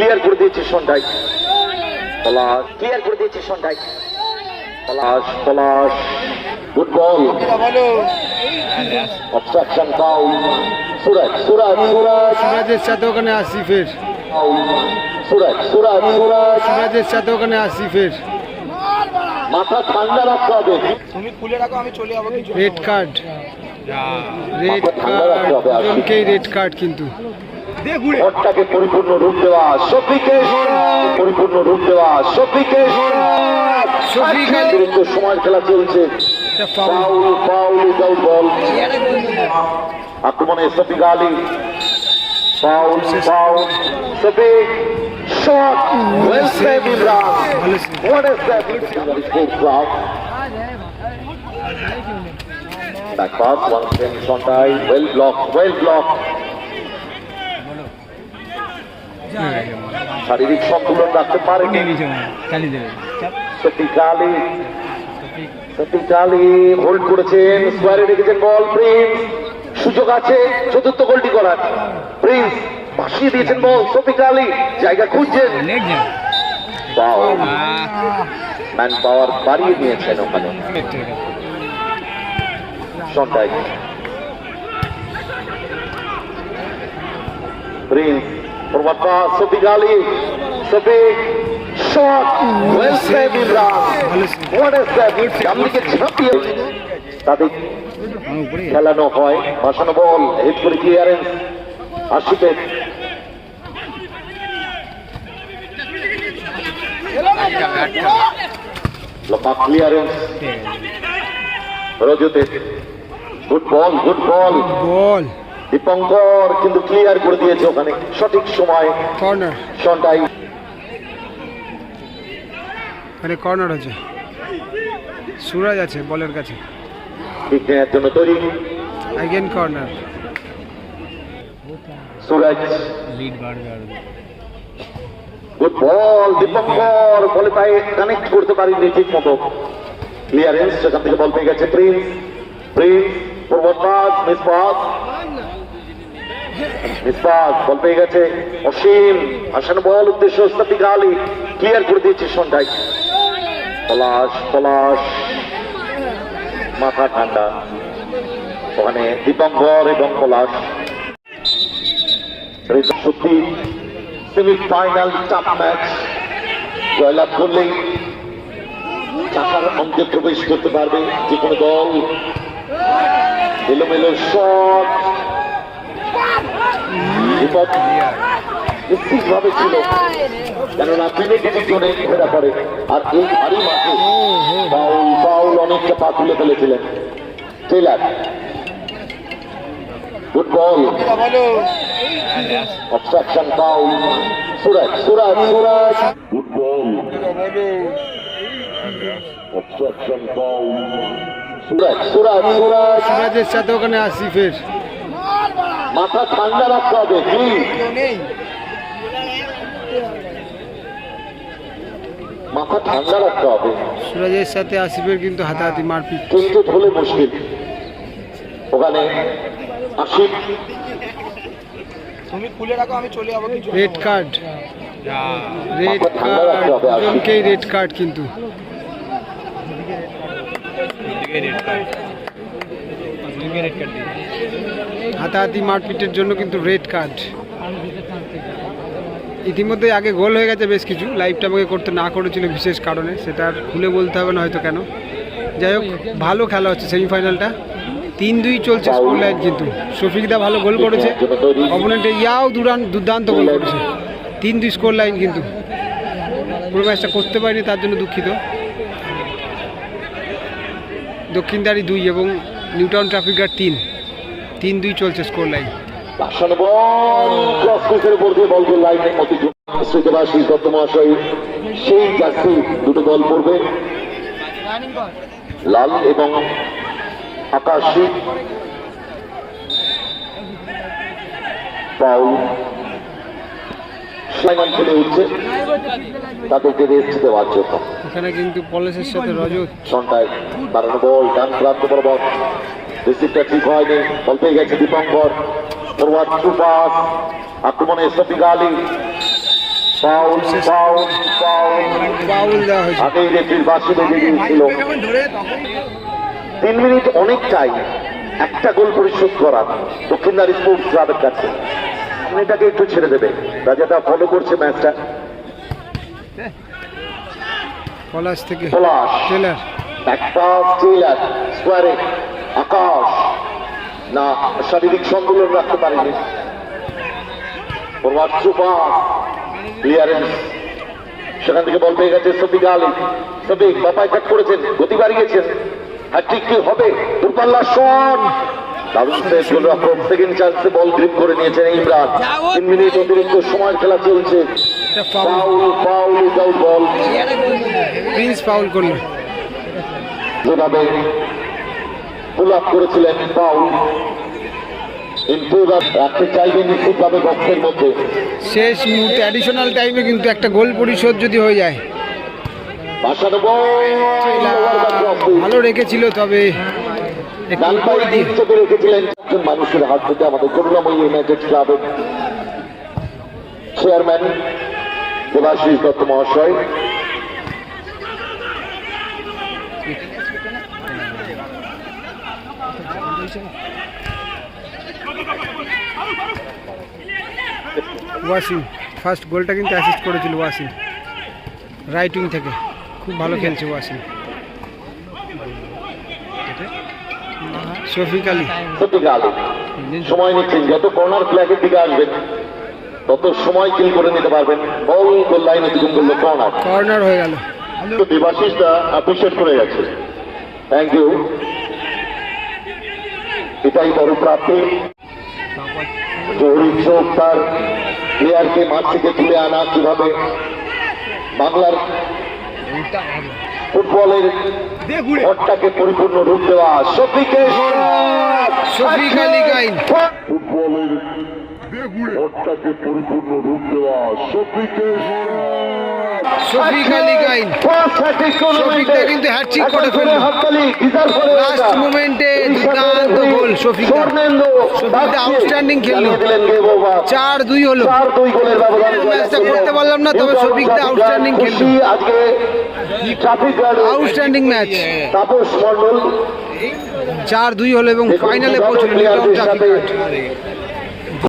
Clear করে দিয়েছে সন্ধ্যায়। পলাশ ক্লিয়ার করে দিয়েছে সন্ধ্যায়। Palash Palash good ball obstruction foul Suraj Suraj Suraj. সিরাজের সাথে ওখানে আসিফের সুরাজ সুরাজ সুরাজ। সিরাজের সাথে ওখানে আসিফের মাথা ঠান্ডা রাখতে হবে। তুমি খুলে রাখো আমি চলে যাব red card red card red card কিন্তু। ভোটটাকে পরিপূর্ণ রূপ দেওয়া শফিকে পরিপূর্ণ রূপ দেওয়া শফিকে। অতিরিক্ত সময়ের খেলা চলছে। এটা foul foul foul without ball আক্রমণে Shafiq Ali. Foul foul Shafiq shot well save Imran ভালো save। What is that? Back pass, one well blocked, well blocked. শারীরিক সন্তুলন রাখতে পারেনি সত্যি কালি সত্যি কালি হোল্ড করেছেন স্কোয়ারে রেখেছেন বল সুযোগ আছে, চতুর্থ গোলটি করার। ভাসিয়ে দিয়েছেন বল জায়গা খুঁজছেন। ম্যান পাওয়ার বাড়িয়ে ওখানে। Forward Shafiq Ali Shafiq shot well save Imran what is that সামনে ঝাঁপিয়ে তাদের খেলানো হয় ভাসানো বল হেড করে ক্লিয়ারেন্স আশিফের লম্বা clearance রজতে। Good ball good ball ball Dipankar কিন্তু ক্লিয়ার করে দিয়েছে ওখানে। সঠিক সময় কর্নার সন্টাই ওখানে কর্নার হচ্ছে সুরাজ আছে বলের কাছে। ঠিক নেওয়ার জন্য তৈরি। Again corner Suraj. Lead good ball Dipankar বলে পায়ে কানেক্ট করতে পারিনি ঠিক মতো। ক্লিয়ারেন্স সেখান থেকে বল পেয়ে গেছে Prince Prince forward pass miss pass miss pass ball পেয়ে গেছে অসীম বল উদ্দেশ্য ক্লিয়ার করে দিয়েছে সন্ধ্যায়। পলাশ পলাশ। মাথা ঠান্ডা। ওখানে দীপঙ্কর এবং পলাশ। সত্যি সেমিফাইনাল ম্যাচ জয়লাভ করলেই চাকার অঙ্কে প্রবেশ করতে পারবে যে কোনো দল। এলোমেলো শট বিপদ ছিল কেননা পেনেটিভ জোনে ঘেরা পড়ে আর এই ভারী মাঠে ফাউল অনেকটা পা তুলে ফেলেছিলেন টেলার গুড বল বলো Suraj. Good ball. Obstruction foul. Suraj, Suraj, Suraj. সাথে ওখানে আসিফের মাথা ঠান্ডা রাখতে হবে নেই মাথা ঠান্ডা রাখতে হবে। সুরাজের সাথে আসিফের কিন্তু হাতাহাতি মারপিট। কিন্তু ধরে মুশকিল। ওখানে আশিক তুমি খুলে রাখো আমি চলে যাব কিছু। রেড কার্ড রেড কার্ড দুজনকেই রেড কার্ড কিন্তু। হাতাহাতি মারপিটের জন্য কিন্তু রেড কার্ড। ইতিমধ্যে আগে গোল হয়ে গেছে বেশ কিছু লাইভটা আমাকে করতে না করেছিল বিশেষ কারণে, সেটা আর খুলে বলতে হবে না হয়তো কেন। যাই হোক, ভালো খেলা হচ্ছে সেমিফাইনালটা। তিন দুই চলছে স্কোর লাইন কিন্তু। শফিকদা ভালো গোল করেছে। অপোনেন্টে ইয়াও দুরান দুর্দান্ত গোল করেছে। তিন দুই স্কোর লাইন কিন্তু। পুরো ম্যাচটা করতে পারিনি, তার জন্য দুঃখিত। দক্ষিণদারি দুই এবং নিউটাউন ট্রাফিক গার্ড তিন। তিন দুই চলছে স্কোর লাইন দত্ত মহাশয় সেই জার্সি দুটো দল পড়বে। লাল এবং আকাশী। পাউল সাইমন খেলে উঠছে। তাদেরকে রেস্ট দেওয়ার জন্য। এখানে কিন্তু পলেশের সাথে রজত। বাড়ানো বল ডান প্রান্ত বরাবর। রিসিভটা ঠিক হয়নি বল পেয়ে গেছে দীপঙ্কর। ফরওয়ার্ড টু পাস আক্রমণে Shafiq Ali. Foul foul foul আগেই রেফির বাসি বেজে গিয়েছিল তিন মিনিট অনেকটাই একটা গোল পরিশোধ করা দক্ষিণদার স্পোর্টস ক্লাবের কাছে। এটাকে একটু ছেড়ে দেবে। রাজাটা ফলো করছে ম্যাচটা পলাশ থেকে পলাশ। টেলার একটা টেলার স্কোয়ারে আকাশ। না শারীরিক সন্তুলন রাখতে পারেনি। ক্লিয়ারেন্স সেখান থেকে বল পেয়ে গেছে সফিক আলী। সফিক বাপায় কাট করেছেন গতি বাড়িয়েছেন। আর ঠিক কি হবে? দূরপাল্লা শট দারুণ সেভ গোলরক্ষক সেকেন্ড চান্সে বল গ্রিপ করে নিয়েছেন ইমরান। তিন মিনিট অতিরিক্ত সময় খেলা চলছে। Foul foul foul without ball Prince foul করল। যেভাবে পুল আপ করেছিলেন পাউল শেষ মুহূর্তে অ্যাডিশনাল টাইমে কিন্তু একটা গোল পরিশোধ যদি হয়ে যায়। ভালো রেখেছিল তবে রেখেছিলেন মানুষের হাত থেকে আমাদের করুণাময়ী ইউনাইটেড ক্লাবের চেয়ারম্যান দেবাশিস দত্ত মহাশয়। ওয়াসিম ফার্স্ট গোলটা কিন্তু অ্যাসিস্ট করেছিল ওয়াসিম। রাইট উইং থেকে। খুব ভালো খেলছে ওয়াসিম। শফিক আলী। সময় নিচ্ছেন। যত কর্নার ফ্ল্যাগের দিকে আসবেন তত সময় কিল করে নিতে পারবেন। বল গোল লাইন অতিক্রম করল কর্নার কর্নার হয়ে গেল। দেবাশিসটা অ্যাপ্রিসিয়েট করে গেছে থ্যাংক ইউ এটাই বড় প্রাপ্তি জহুরি চোখ তার প্লেয়ারকে মাঠ থেকে তুলে আনা কীভাবে? বাংলার ফুটবলের ঘরটাকে পরিপূর্ণ রূপ দেওয়া। শফিক ফুটবলের ঘরটাকে পরিপূর্ণ রূপ দেওয়া। শফিকের শফিক আলী গাইন। শফিকদা কিন্তু করে ফেলল। লাস্ট মোমেন্টে দুর্দান্ত গোল শফিকদার শফিকদা আউটস্ট্যান্ডিং খেললো। চার দুই হলো। ম্যাচটা করতে পারলাম না, তবে শফিকদা খেললো। গার্ড আউটস্ট্যান্ডিং ম্যাচ চার দুই হলো এবং ফাইনালে পৌঁছলো ট্রাফিক